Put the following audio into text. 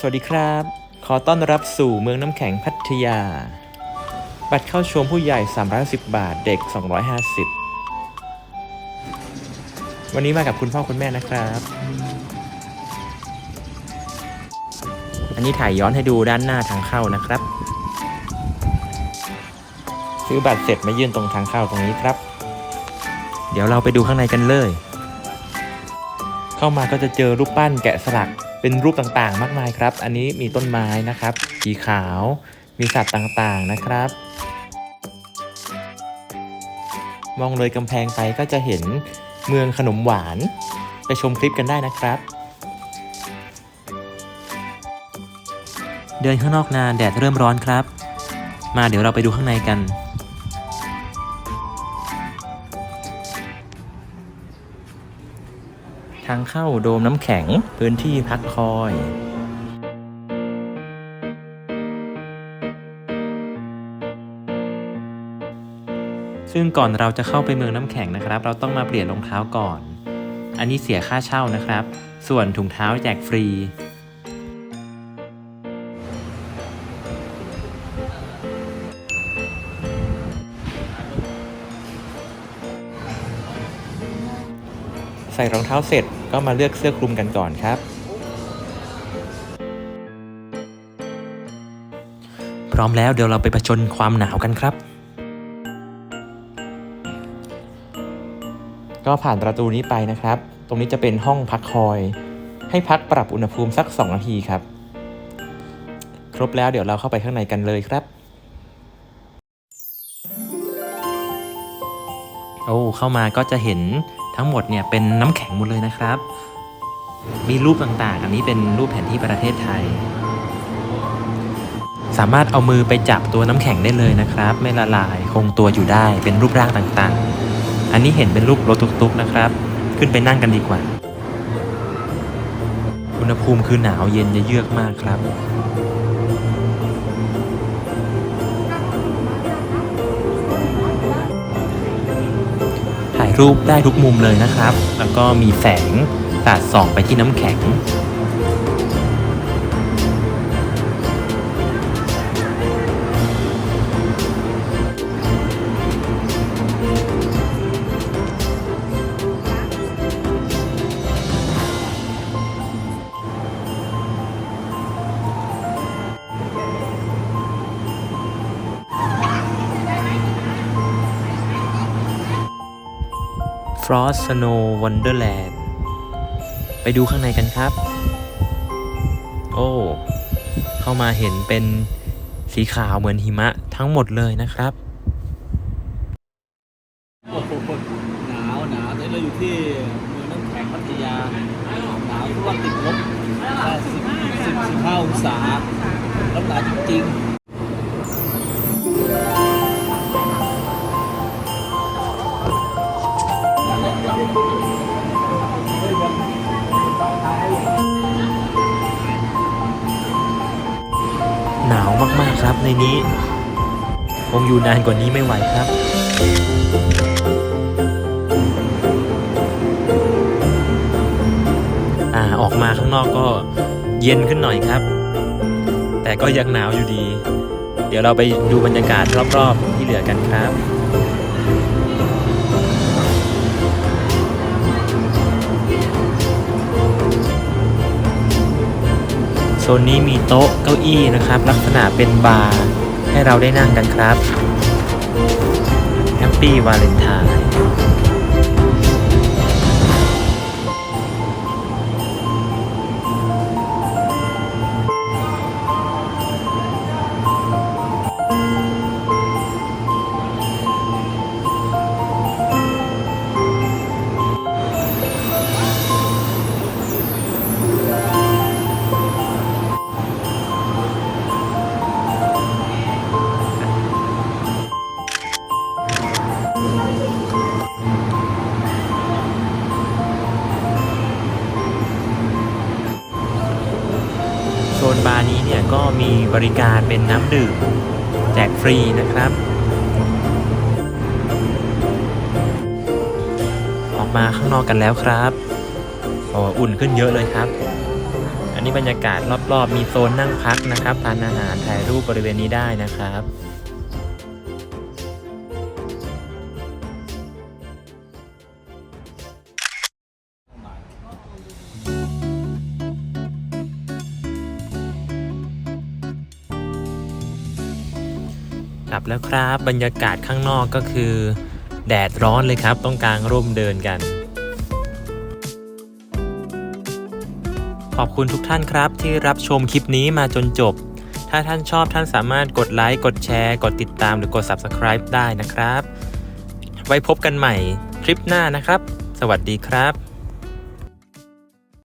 สวัสดีครับ ขอต้อนรับสู่เมืองน้ำแข็งพัทยา บัตรเข้าชมผู้ใหญ่ 310 บาท เด็ก 250 วันนี้มากับคุณพ่อคุณแม่นะครับ อันนี้ถ่ายย้อนให้ดูด้านหน้าทางเข้านะครับ ซื้อบัตรเสร็จมายื่นตรงทางเข้าตรงนี้ครับ เดี๋ยวเราไปดูข้างในกันเลย เข้ามาก็จะเจอรูปปั้นแกะสลัก เป็นรูปต่างๆ มากมายครับ อันนี้มีต้นไม้นะครับ สีขาว มีสัตว์ต่างๆนะครับ มองเลยกำแพงไปก็จะเห็นเมืองขนมหวาน ไปชมคลิปกันได้นะครับ เดินข้างนอกนานแดดเริ่มร้อนครับ มาเดี๋ยวเราไปดูข้างในกัน ทางเข้าโดมน้ำแข็ง พื้นที่พักคอยซึ่งก่อนเราจะเข้าไปเมืองน้ำแข็งนะครับ เราต้องมาเปลี่ยนรองเท้าก่อน อันนี้เสียค่าเช่านะครับ ส่วนถุงเท้าแจกฟรี ใส่รองเท้าเสร็จก็มาเลือกเสื้อคลุมกันก่อนครับ พร้อมแล้วเดี๋ยวเราไปผจญความหนาวกันครับ ก็ผ่านประตูนี้ไปนะครับ ตรงนี้จะเป็นห้องพักคอย ให้พักปรับอุณหภูมิสัก 2 นาทีครับ ครบแล้วเดี๋ยวเราเข้าไปข้างในกันเลยครับโอ้เข้ามาก็จะเห็น ทั้งหมดเนี่ยเป็นน้ำแข็งหมดเลยนะครับ มีรูปต่างๆ อันนี้เป็นรูปแผนที่ประเทศไทย สามารถเอามือไปจับตัวน้ำแข็งได้เลยนะครับ ไม่ละลายคงตัวอยู่ได้เป็นรูปร่างต่างๆ อันนี้เห็นเป็นรูปรถตุกๆนะครับ ขึ้นไปนั่งกันดีกว่า อุณหภูมิคือหนาวเย็นจะเยือกมากครับ รูปได้ทุกมุมเลยนะครับ แล้วก็มีแสงสาดส่องไปที่น้ำแข็ง Frost Snow Wonderland ไปดูข้างในกันครับ โอ้ เข้ามาเห็นเป็นสีขาวเหมือนหิมะทั้งหมดเลยนะครับ หนาวหนาวตอนนี้เราอยู่ที่เมืองน้ำแข็งพัทยา หนาวที่ว่าติดลบสิบสิบสิบห้าองศาแล้วหนาวจริงๆ หนาวมากๆครับในนี้ คงอยู่นานกว่านี้ไม่ไหวครับอ่าออกมาข้างนอกก็เย็นขึ้นหน่อยครับ แต่ก็ยังหนาวอยู่ดี เดี๋ยวเราไปดูบรรยากาศรอบๆที่เหลือกันครับ ซนนี้มีโต๊ะเก้าอี้นะครับ ลักษณะเป็นบาร์ให้เราได้นั่งกันครับแฮปปี้วาเลนไทน์ มีบริการเป็นน้ำดื่มแจกฟรีนะครับ ออกมาข้างนอกกันแล้วครับโอ้อุ่นขึ้นเยอะเลยครับ อันนี้บรรยากาศรอบๆ มีโซนนั่งพักนะครับทานอาหารถ่ายรูปบริเวณนี้ได้นะครับ ลับแล้วครับ บรรยากาศข้างนอกก็คือ แดดร้อนเลยครับ ต้องกางร่มเดินกัน ขอบคุณทุกท่านครับที่รับชมคลิปนี้มาจนจบ ถ้าท่านชอบท่านสามารถกดไลค์กดแชร์ กดติดตามหรือกด Subscribe ได้นะครับ ไว้พบกันใหม่คลิปหน้านะครับ สวัสดีครับ